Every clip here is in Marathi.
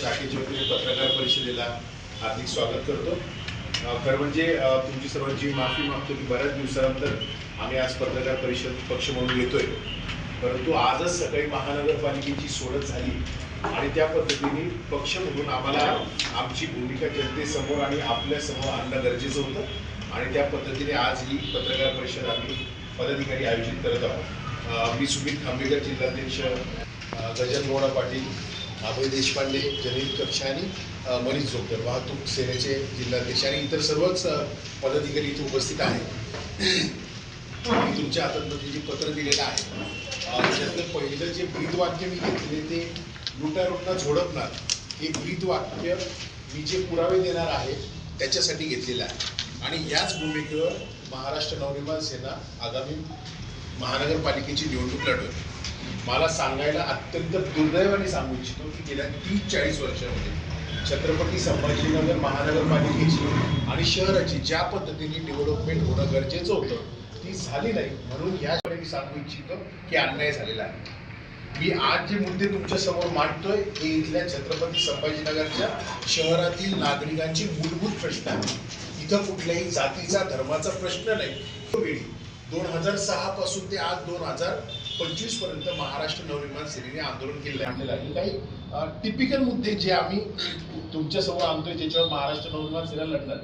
शाखेच्या वतीने पत्रकार परिषदेला हार्दिक स्वागत करतो. खरं म्हणजे तुमची सर्वांची माफी मागतो की बऱ्याच दिवसानंतर आम्ही आज पत्रकार परिषद पक्ष म्हणून येतोय परंतु आजच सकाळी महानगरपालिकेची सोडत झाली आणि त्या पद्धतीने पक्ष म्हणून आम्हाला आमची भूमिका जनतेसमोर आणि आपल्यासमोर आणणं गरजेचं होतं. आणि त्या पद्धतीने आज ही पत्रकार परिषद आम्ही पदाधिकारी आयोजित करत आहोत. मी सुमित खांबेकर जिल्हाध्यक्ष अ, गजान पाटील अभय देशपांडे जनहित कक्ष आणि मनीष जोकर वाहतूक सेनेचे जिल्हाध्यक्ष आणि इतर सर्वच पदाधिकारी इथे उपस्थित आहेत. मी तुमच्या हातात जे पत्र दिलेलं आहे त्यातलं पहिलं जे ब्रीदवाक्य मी घेतले ते लुटारूंना झोडपणार हे ब्रीदवाक्य मी जे पुरावे देणार आहे त्याच्यासाठी घेतलेलं आहे. आणि याच भूमिकेवर महाराष्ट्र नवनिर्माण सेना आगामी महानगरपालिकेची निवडणूक लढवेल मला सांगायला अत्यंत दुर्दैवाने सांगू इच्छितो की गेल्या तीस चाळीस वर्षामध्ये छत्रपती संभाजीनगर महानगरपालिकेची आणि शहराची ज्या पद्धतीने डेव्हलपमेंट होणं गरजेचं होतं ती झाली नाही. म्हणून याकडे मी सांगू इच्छितो की अन्याय झालेला आहे. मी आज जे मुद्दे तुमच्यासमोर मांडतोय हे इथल्या छत्रपती संभाजीनगरच्या शहरातील नागरिकांची मूलभूत प्रश्न आहे इथं कुठल्याही जातीचा धर्माचा प्रश्न नाही. वेळी दोन हजार सहा पासून ते आज दोन हजार पंचवीसपर्यंत महाराष्ट्र नवनिर्माण सेनेने आंदोलन केलेलं आहे. आणि काही टिपिकल मुद्दे जे आम्ही तुमच्यासमोर आणतोय ज्याच्यावर महाराष्ट्र नवनिर्माण सेना लढणार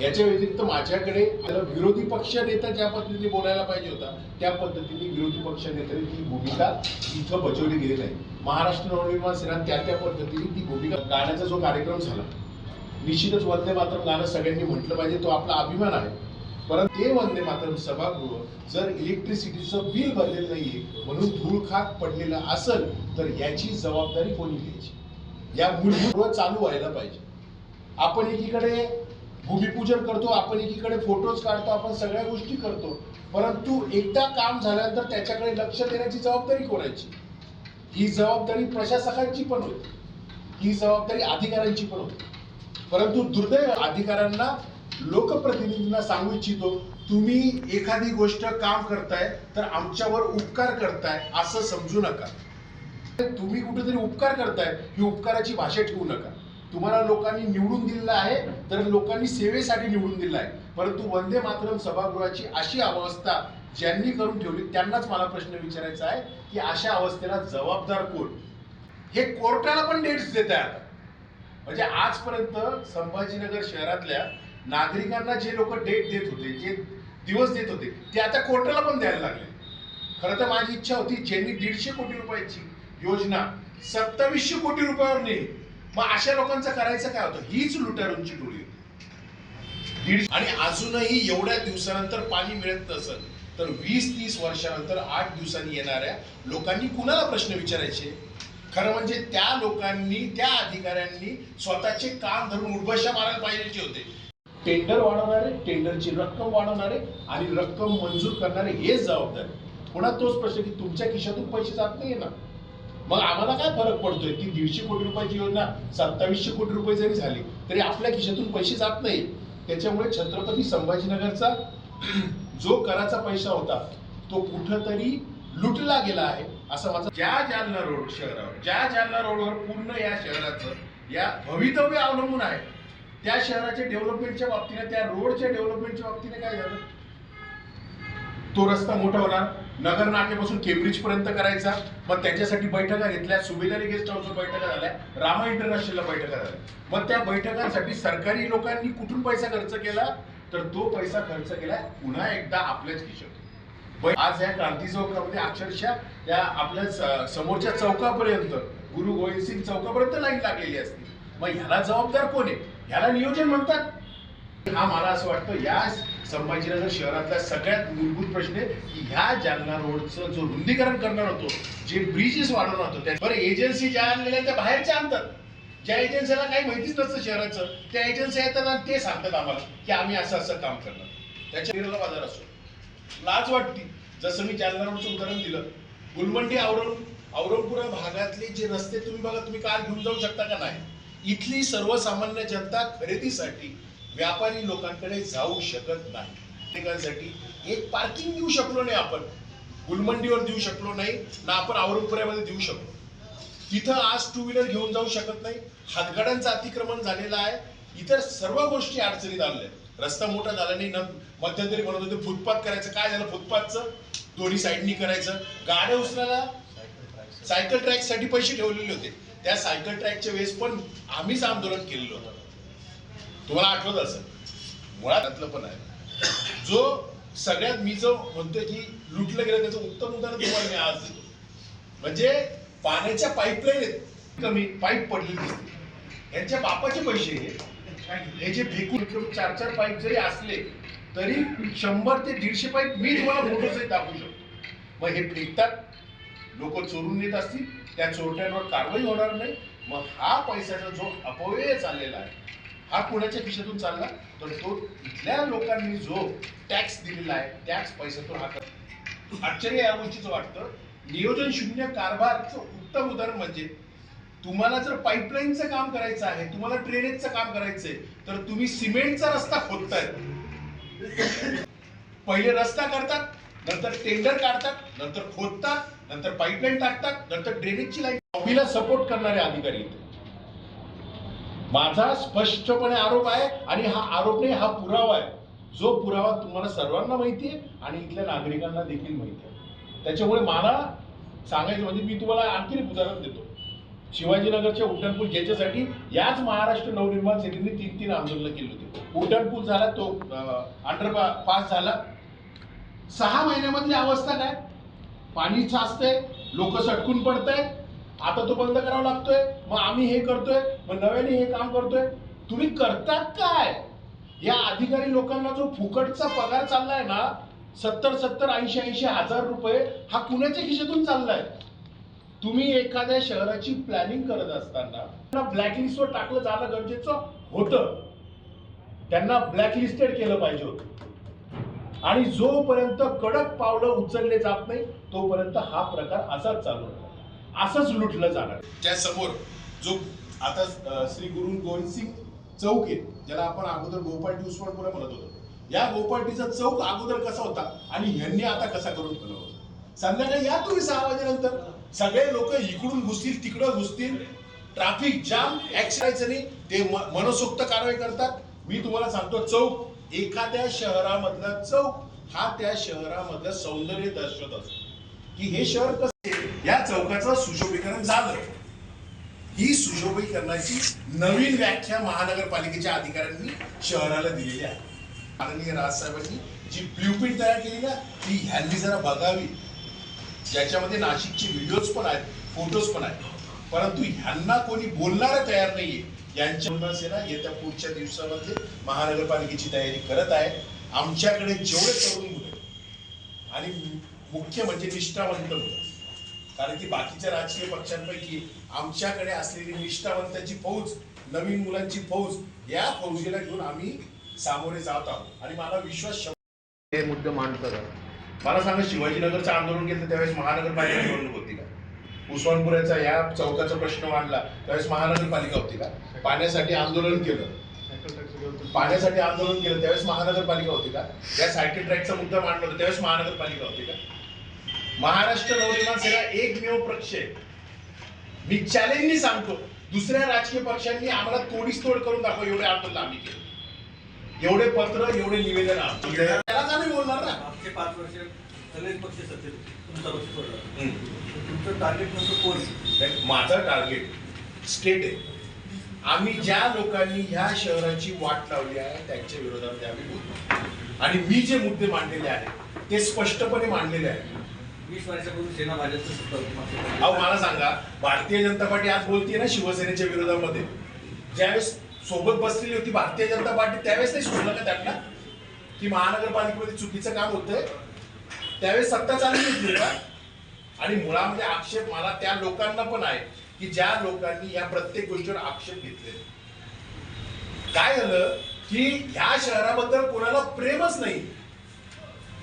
याच्या व्यतिरिक्त माझ्याकडे विरोधी पक्ष नेता ज्या पद्धतीने बोलायला पाहिजे होता त्या पद्धतीने विरोधी पक्ष नेत्याने ती भूमिका इथं बजावली गेली नाही महाराष्ट्र नवनिर्माण सेना त्या त्या पद्धतीने ती भूमिका गाण्याचा जो कार्यक्रम झाला निश्चितच वंदे मातरम गाणं सगळ्यांनी म्हटलं पाहिजे तो आपला अभिमान आहे. परंतु ते वंदे मातरम सभागृह जर इलेक्ट्रिसिटीचं बिल भरलेलं नाहीये म्हणून धूळ खात पडलेलं असेल तर याची जबाबदारी कोणी घ्यायची? या मूलभूत चालू व्हायला पाहिजे. आपण एकीकडे भूमिपूजन करतो आपण एकीकडे फोटोज काढतो आपण सगळ्या गोष्टी करतो. परंतु एकदा काम झाल्यानंतर त्याच्याकडे लक्ष देण्याची जबाबदारी कोणाची? ही जबाबदारी प्रशासकांची पण होती. ही जबाबदारी अधिकाऱ्यांची पण होती. परंतु दुर्दैव अधिकाऱ्यांना लोकप्रतिनिधींना सांगू इच्छितो तुम्ही एखादी गोष्ट काम करताय तर आमच्यावर उपकार करताय असं समजू नका. तुम्ही कुठेतरी उपकार करताय ही उपकाराची भाषा ठेवू नका. तुम्हाला लोकांनी निवडून दिलेलं आहे तर लोकांनी सेवेसाठी निवडून दिलं आहे. परंतु वंदे मातरम सभागृहाची अशी अवस्था ज्यांनी करून ठेवली त्यांनाच मला प्रश्न विचारायचा आहे की अशा अवस्थेला जबाबदार कोण? हे कोर्टाला पण डेट्स देत आहे आता म्हणजे आजपर्यंत संभाजीनगर शहरातल्या नागरिकांना जे लोक डेट देत होते जे दिवस देत होते ते आता कोर्टाला पण द्यायला लागले. खरं तर माझी इच्छा होती ज्यांनी दीडशे कोटी रुपयाची योजना सत्तावीसशे कोटी रुपयावर नेली मग अशा लोकांचं करायचं काय होतं? हीच लुटारूंची टोळी होती. दीड आणि अजूनही एवढ्या दिवसानंतर पाणी मिळत नसेल तर वीस तीस वर्षानंतर आठ दिवसांनी येणाऱ्या लोकांनी कुणाला प्रश्न विचारायचे? खरं म्हणजे त्या लोकांनी त्या अधिकाऱ्यांनी स्वतःचे काम धरून उडबशा मारायला पाहिजे होते. टेंडर वाढवणारे टेंडरची रक्कम वाढवणारे आणि रक्कम मंजूर करणारे हेच जबाबदारी. पुन्हा तोच प्रश्न की तुमच्या खिशातून पैसे जात नाही ना. मग आम्हाला काय फरक पडतोय? ती दीडशे कोटी रुपयाची योजना सत्तावीसशे कोटी रुपये जरी झाली तरी आपल्या खिशातून पैसे जात नाही. त्याच्यामुळे छत्रपती संभाजीनगरचा जो कराचा पैसा होता तो कुठंतरी लुटला गेला आहे असं माझं ज्या जालना रोड शहरावर ज्या जालना रोडवर पूर्ण या शहराचं या भवितव्य अवलंबून आहे. त्या शहराच्या डेव्हलपमेंटच्या बाबतीने त्या रोडच्या डेव्हलपमेंटच्या बाबतीने काय झालं? तो रस्ता मोठा होणार. नगर नाक्यापासून केम्ब्रिज पर्यंत करायचा. मग त्याच्यासाठी बैठका घेतल्या. सुभेदारी गेस्ट हाऊसवर बैठका झाल्या. रामा इंटरनॅशनलला बैठका झाल्या. मग त्या बैठकांसाठी सरकारी लोकांनी कुठून पैसा खर्च केला? तर तो पैसा खर्च केला पुन्हा एकदा आपल्याच खिशात आज या क्रांती चौकामध्ये अक्षरशः या आपल्या समोरच्या चौकापर्यंत गुरु गोविंद सिंग चौकापर्यंत लाईन लागलेली असते. मग ह्याला जबाबदार कोण आहे? ह्याला नियोजन म्हणतात. हा मला असं वाटतं या संभाजीनगर शहरातला सगळ्यात मूलभूत प्रश्न आहे की ह्या जालना रोडचं जो रुंदीकरण करणार होतो जे ब्रिजेस वाढवणार होतो त्या बरं एजन्सी ज्या आणलेल्या आहेत, त्या बाहेरच्या आणतात. ज्या एजन्सीला काही माहितीच नसतं शहराचं त्या एजन्सी येतात आणि ते सांगतात आम्हाला की आम्ही असं असं काम करणार. त्याच्या विरोधा बाजार असो लाज वाटती. जसं मी जालना रोडचं उदाहरण दिलं गुलमंडी औरंग औरंगपुरा भागातले जे रस्ते तुम्ही बघा तुम्ही कार घेऊन जाऊ शकता का नाही? इथली सर्वसामान्य जनता खरेदीसाठी व्यापारी लोकांकडे जाऊ शकत नाही. प्रत्येकांसाठी एक पार्किंग देऊ शकलो नाही आपण. गुलमंडीवर देऊ शकलो नाही ना आपण औरंगपुऱ्यामध्ये देऊ शकलो. तिथं आज टू व्हीलर घेऊन जाऊ शकत नाही. हातगाड्यांचं अतिक्रमण झालेलं आहे. इतर सर्व गोष्टी अडचणीत आलेल्या रस्ता मोठा झाला नाही न मध्यंतरी म्हणत होते फुटपाथ करायचं. काय झालं? फुटपाथचं? दोन्ही साईडनी करायचं. गाड्या उचलायला सायकल ट्रॅकसाठी पैसे ठेवलेले होते. त्या सायकल ट्रॅकच्या वेळेस पण आम्हीच आंदोलन केलेलं होतं. तुम्हाला आठवत असेल? मुळात पण आहे. जो सगळ्यात मी जो म्हणतोय की लुटलं गेलं त्याचं उत्तम उदाहरण तुम्हाला मी आज देतो. म्हणजे पाण्याच्या पाईपलाईन आहेत. कमी पाईप पडलेली दिसते यांच्या बापाचे पैसे हे. जे फेकून चार चार पाईप जरी असले तरी शंभर ते दीडशे पाईप मी तुम्हाला फोटोच दाखवू शकतो. मग हे फेकतात लोक चोरून नेत असतील त्या चोरट्यांवर कारवाई होणार नाही. मग हा पैशाचा जो अपव्यय चाललेला आहे. हा कुणाच्या खिशातून चालला? तर तो इथल्या लोकांनी जो टॅक्स दिलेला आहे त्याच पैशातून हा कर आश्चर्य या गोष्टीचं वाटतं. नियोजन शून्य कारभारचं उत्तम उदाहरण म्हणजे तुम्हाला जर पाईपलाईनचं काम करायचं आहे तुम्हाला ड्रेनेजचं काम करायचंय तर तुम्ही सिमेंटचा रस्ता खोदताय. पहिले रस्ता करतात नंतर टेंडर काढतात नंतर खोदतात नंतर पाईपलाईन टाकतात नंतर ड्रेनेजची लाईन. लॉबीला सपोर्ट करणारे अधिकारी माझा स्पष्टपणे आरोप आहे आणि हा आरोप नाही हा पुरावा आहे. जो पुरावा तुम्हाला सर्वांना माहिती आहे आणि इथल्या नागरिकांना देखील माहिती आहे. त्याच्यामुळे मला सांगायचं म्हणजे मी तुम्हाला आणखी एक उदाहरण देतो. शिवाजीनगरच्या उड्डाणपूल ज्याच्यासाठी याच महाराष्ट्र नवनिर्माण सेनेने तीन तीन आंदोलनं केली होती. उड्डाणपूल झाला तो अंडर पास झाला. सहा महिन्यामधली अवस्था काय? पाणी साचतंय लोक सटकून पडतंय आता तो बंद करावा लागतोय मग आम्ही हे करतोय मग नव्याने हे काम करतोय. तुम्ही करतात काय? या अधिकारी लोकांना जो फुकटचा पगार चाललाय ना सत्तर सत्तर ऐंशी ऐंशी हजार रुपये हा कुणाच्या खिशातून चाललाय? तुम्ही एखाद्या शहराची प्लॅनिंग करत असताना ब्लॅकलिस्टवर टाकलं जाणं गरजेचं होतं. त्यांना ब्लॅकलिस्टेड केलं पाहिजे होतं. आणि जोपर्यंत कडक पावलं उचलले जात नाही तोपर्यंत हा प्रकार असाच चालू राहणार असंच लुटलं जाणार. त्या समोर जो आता श्री गुरु गोविंद सिंग चौक आहे ज्याला आपण अगोदर गोपाटी उस्मानपुरा म्हणत होतो. या गोपाटीचा चौक अगोदर कसा होता आणि ह्यांनी आता कसा करून ठेवला संध्याकाळी या तुम्ही सहा वाजेनंतर सगळे लोक इकडून घुसतील तिकडं घुसतील. ट्रॅफिक जाम ऍक्सिडायचं नाही. ते म- मनसोक्त कारवाई करतात. मी तुम्हाला सांगतो चौक एखाद्या शहरामधला चौक हा त्या शहरामधलं सौंदर्य दर्शवत असतो. की हे शहर कसं या चौकाचं सुशोभीकरण झालं. ही सुशोभीकरणाची नवीन व्याख्या महानगरपालिकेच्या अधिकाऱ्यांनी शहराला दिलेली आहे. माननीय राजसाहेबांनी जी ब्ल्यूप्रिंट तयार केली ना ती ह्यांनी जरा बघावी. ज्याच्यामध्ये नाशिकचे व्हिडिओज पण आहेत फोटोज पण आहेत. परंतु ह्यांना कोणी बोलणारं तयार नाहीये. यांच्या सेना येत्या पुढच्या दिवसामध्ये महानगरपालिकेची तयारी करत आहे. आमच्याकडे जेवढे तरुण मुलं आणि मुख्य म्हणजे निष्ठावंत मुलं कारण की बाकीच्या राजकीय पक्षांपैकी आमच्याकडे असलेली निष्ठावंताची फौज नवीन मुलांची फौज या फौजीला घेऊन आम्ही सामोरे जात आहोत. आणि मला विश्वास शंभर हे मुद्दे मांडतात मला सांगा शिवाजीनगरचं आंदोलन केलं त्यावेळेस महानगरपालिका निवडणूक होती का? उस्मानपुराचा या चौकाचा प्रश्न मांडला त्यावेळेस महानगरपालिका होती का? पाण्यासाठी आंदोलन केलं. पाण्यासाठी आंदोलन केलं त्यावेळेस महानगरपालिका होती का? या सायकल ट्रॅकचा मुद्दा मांडला होता त्यावेळेस महानगरपालिका होती का? महाराष्ट्र नवनिर्माण सेना एकमेव पक्ष आहे. मी चॅलेंजनी सांगतो दुसऱ्या राजकीय पक्षांनी आम्हाला तोडीस तोड करून दाखव एवढे आंदोलन आम्ही केले. एवढे पत्र एवढे निवेदन त्यालाच आम्ही बोलणार ना. पाच वर्ष सगळेच पक्ष सत्तेत होते. तुमचा पक्ष सोडला. हम्म. तुमचं टार्गेट नव्हतं कोण माझं टार्गेट स्टेट आहे. आम्ही ज्या लोकांनी ह्या शहराची वाट लावली आहे त्यांच्या विरोधात आम्ही बोलतो. आणि मी जे मुद्दे मांडलेले आहेत ते स्पष्टपणे मांडलेले आहेत. वीस वर्षापूर्वी सेना भाजपचं अहो मला सांगा भारतीय जनता पार्टी आज बोलतीये ना शिवसेनेच्या विरोधामध्ये. ज्यावेळेस सोबत बसलेली होती भारतीय जनता पार्टी त्यावेळेस नाही सुचलं का त्यांना? की महानगरपालिकेमध्ये चुकीचं काम होतंय? त्यावेळेस सत्ता चालली होती का? आणि मुळामध्ये आक्षेप मला त्या लोकांना पण आहे की ज्या लोकांनी या प्रत्येक गोष्टीवर आक्षेप घेतले काय झालं? की ह्या शहराबद्दल कोणाला प्रेमच नाही.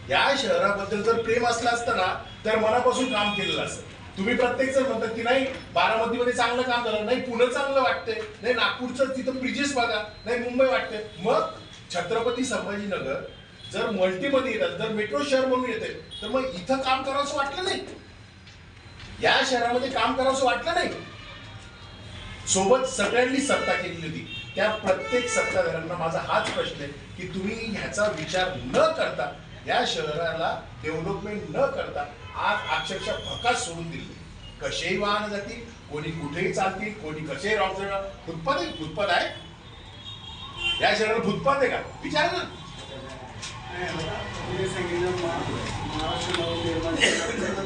या शहराबद्दल जर प्रेम असलं असतं ना तर मनापासून काम केलेलं असतं. तुम्ही प्रत्येक जण म्हणतात की नाही बारामतीमध्ये चांगलं काम झालं नाही पुणे चांगलं वाटतंय नाही नागपूरचं तिथं ब्रिजेस बघा नाही मुंबई वाटतंय. मग छत्रपती संभाजीनगर जर मल्टीमध्ये येतात जर मेट्रो शहर म्हणून येते तर मग इथं काम करावंसं वाटलं नाही. या शहरामध्ये काम करावंसं वाटलं नाही. सोबत सगळ्यांनी सत्ता केली होती. त्या प्रत्येक सत्ताधाऱ्यांना माझा हाच प्रश्न आहे की तुम्ही ह्याचा विचार न करता या शहराला डेव्हलपमेंट न करता आज अक्षरशः भकास सोडून दिली. कसेही वाहन जातील कोणी कुठेही चालतील कोणी कसेही रॉंग फुटपाथ आहे फुटपाथ आहे. या शहराला फुटपाथ आहे का? विचार ना.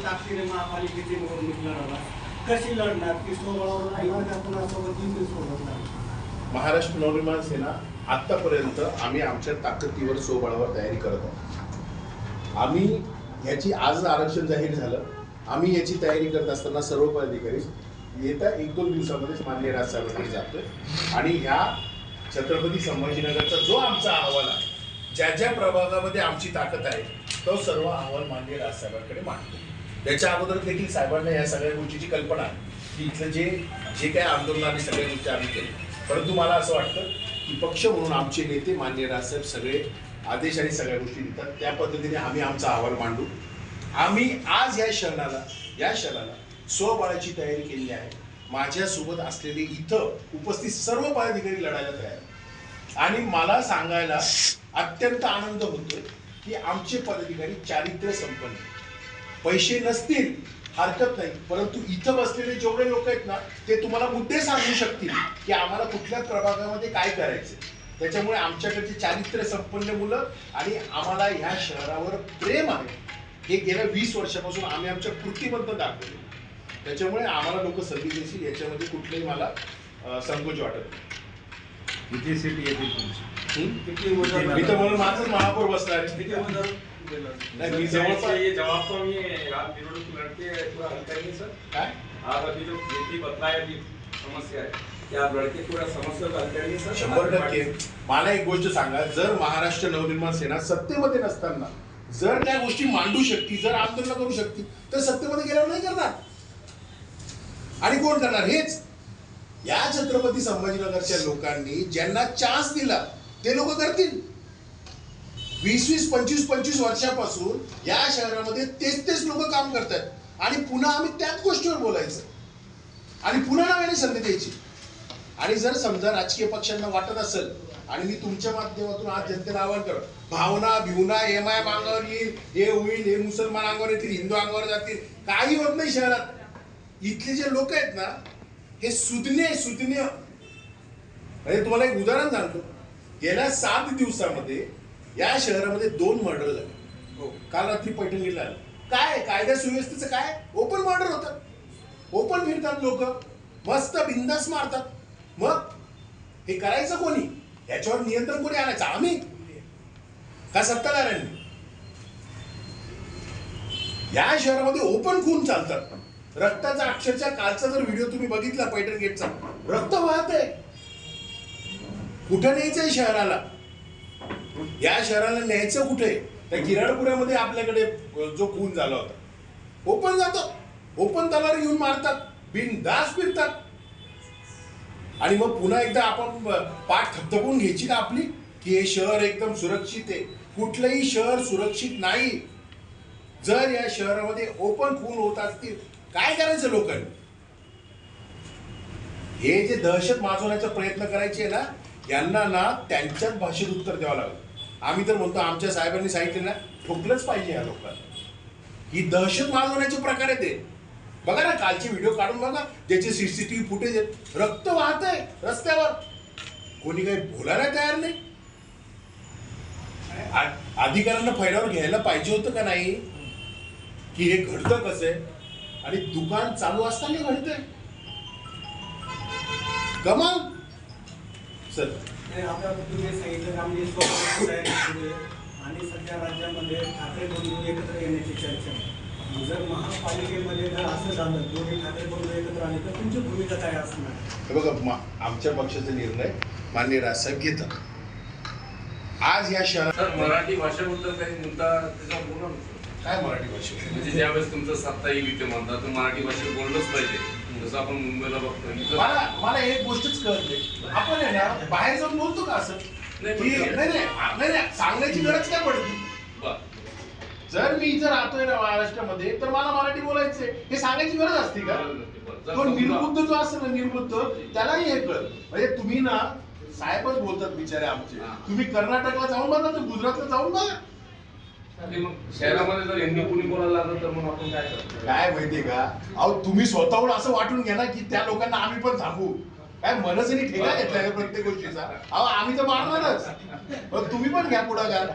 ताकदीने महापालिकेची निवडणूक लढवणार कशी लढणार की लढणार का कुणासोबत सोबत महाराष्ट्र नवनिर्माण सेना आतापर्यंत आम्ही आमच्या ताकदीवर सोबळावर तयारी करत आहोत. आम्ही ह्याची आज आरक्षण जाहीर झालं. आम्ही याची तयारी करत असताना सर्व पदाधिकारी येत्या एक दोन दिवसामध्येच मान्य राजसाहेबांकडे जातोय. आणि ह्या छत्रपती संभाजीनगरचा जो आमचा अहवाल आहे ज्या ज्या प्रभागामध्ये आमची ताकद आहे तो सर्व अहवाल मान्य राजसाहेबांकडे मांडतो. त्याच्या अगोदर देखील साहेबांना या सगळ्या गोष्टीची कल्पना की इथलं जे जे काय आंदोलन आम्ही सगळ्या गोष्टी आम्ही केल्या. परंतु मला असं वाटतं की पक्ष म्हणून आमचे नेते मान्य राजसाहेब सगळे आदेश आणि सगळ्या गोष्टी देतात. त्या पद्धतीने आम्ही आमचा अहवाल मांडू. आम्ही आज या शहराला या शहराला स्वबळाची तयारी केली आहे. माझ्यासोबत असलेले इथं उपस्थित सर्व पदाधिकारी लढायला तयार आणि मला सांगायला अत्यंत आनंद होतोय की आमचे पदाधिकारी चारित्र्य संपन्न पैसे नसतील हरकत नाही. परंतु इथं बसलेले जेवढे लोक आहेत ना ते तुम्हाला मुद्दे सांगू शकतील की आम्हाला कुठल्या प्रभागामध्ये काय करायचं त्याच्यामुळे आमच्याकडचे चारित्र्य संपन्न मुलं आणि आम्हाला ह्या शहरावर प्रेम आहे. हे गेल्या वीस वर्षापासून आम्ही आमच्या कृतीबद्ध दाखवले त्याच्यामुळे आम्हाला लोक संधी देतील याच्यामध्ये कुठलेही मला संकोच वाटत नाही. किती सीट येतील तुमची? हं? किती उमेदवार मी तर म्हणून माझंच महापौर बसणार किती उमेदवार नाही मी जवळपास ये जवाब तो ये आप विरोध लड़के पूरा हल करेंगे सर. काय? आप अभी जो खेती बतलाए अभी समस्या है क्या आप लड़के पूरा समस्या को हल करेंगे सर. शंभर टक्के. मला एक गोष्ट सांगा जर महाराष्ट्र नवनिर्माण सेना सत्तेमध्ये नसताना जर त्या गोष्टी मांडू शकती जर आंदोलन करू शकती तर सत्तेमध्ये गेल्यावर नाही करणार. आणि कोण करणार? हेच. या छत्रपती संभाजीनगरच्या लोकांनी ज्यांना चान्स दिला ते लोक करतील. वीस वीस पंचवीस पंचवीस वर्षापासून या शहरामध्ये तेच तेच लोक काम करतात आणि पुन्हा आम्ही त्याच गोष्टीवर बोलायचं. आणि पुन्हा नव्याने संधी द्यायची. आणि जर समजा राजकीय पक्षांना वाटत असेल आणि मी तुमच्या माध्यमातून आज जनतेला आवाहन करतो भावना भिवना एम आय अंगावर येईल हे होईल हे मुसलमान अंगावर येतील हिंदू अंगावर जातील काही होत नाही शहरात. इथले जे लोक आहेत ना हे सुज्ञ सुज्ञ म्हणजे तुम्हाला एक उदाहरण सांगतो. गेल्या सात दिवसामध्ये या शहरामध्ये दोन मर्डर झाले. हो. काल रात्री पैठणीला आलं. काय? कायदा सुव्यवस्थेचं काय? ओपन मर्डर होतं. ओपन फिरतात लोक. मस्त बिंदास मारतात. मग हे करायचं कोणी? याच्यावर नियंत्रण कोणी आणायचं? आम्ही. का सत्ताधाऱ्यांनी? या शहरामध्ये ओपन खून चालतात. रक्ताचा अक्षरशः कालचा जर व्हिडिओ तुम्ही बघितला पैठण गेटचा रक्त वाहत आहे. कुठं न्यायचंय शहराला? या शहराला न्यायचं कुठे? त्या किराडपुऱ्यामध्ये आपल्याकडे जो खून झाला होता. ओपन जातो. ओपन तलावर घेऊन मारतात. बिनदास फिरतात. आणि मग पुन्हा एकदा आपण पाठ थपथपून घ्यायची ना आपली? की हे शहर एकदम सुरक्षित आहे. कुठलंही शहर सुरक्षित नाही. जर या शहरामध्ये ओपन खून होत असतील काय करायचं लोकांनी हे जे दहशत माजवण्याचा प्रयत्न करायचे ना यांना ना त्यांच्याच भाषेत उत्तर द्यावं लागलं. आम्ही तर म्हणतो आमच्या साहेबांनी सांगितलं ना ठोकलंच पाहिजे या लोकांना. ही दहशत माजवण्याचे प्रकार आहे ते. बघा ना कालचे व्हिडिओ काढून बघा ज्याचे सीसीटीव्ही फुटेज आहेत. रक्त वाहत आहे रस्त्यावर. कोणी काही बोलायला तयार नाही. अधिकाऱ्यांना फैलावर घ्यायला पाहिजे होतं का नाही? की हे घडतं कसं आहे? आणि दुकान चालू असताना घडतंय कमाल सर आहे. आणि सध्या राज्यामध्ये ठाकरे बंधू एकत्र येण्याची चर्चा आहे. जर महापालिकेमध्ये जर असं झालं दोन्ही ठाकरे बंधू एकत्र आले तर तुमची भूमिका काय असणार हे बघा आमच्या पक्षाचे निर्णय मान्य राजसाहेब घेतात आज या शहरात मराठी भाषेबद्दल काही मुद्दा ना सर. काय मराठी भाषा? म्हणजे ज्यावेळेस तुमचं सत्ता येईल इथे म्हणता तर मराठी भाषेत बोललंच पाहिजे. जसं आपण मुंबईला बघतो इथं- मला मला एक गोष्टच कळत आपण आहे ना बाहेर जाऊन बोलतो का असं? नाही, की नाही नाही आ- नाही नाही सांगण्याची गरज काय पडते. जर मी इथं राहतोय ना महाराष्ट्रामध्ये तर मला मराठी बोलायचंय. हे सांगायची गरज असते का. जर तो समजा- निर्बुद्ध जो असतो ना निर्बुद्ध त्यालाही हे कळत म्हणजे तुम्ही ना साहेबच बोलतात बिचारे आमचे. हा. तुम्ही कर्नाटकला जाऊन बघा तर गुजरातला जाऊन बघा. शहरामध्ये जर हिंदी कुणी बोलायला लागलं तर मग आपण काय करतो? काय माहितीये का? अहो तुम्ही स्वतःहून असं वाटून घ्या ना की त्या लोकांना आम्ही पण सांगू. काय मनसनी ठेका घेतलाय प्रत्येक गोष्टीचा? अहो आम्ही तर मारणारच पण तुम्ही पण घ्या पुढाकार.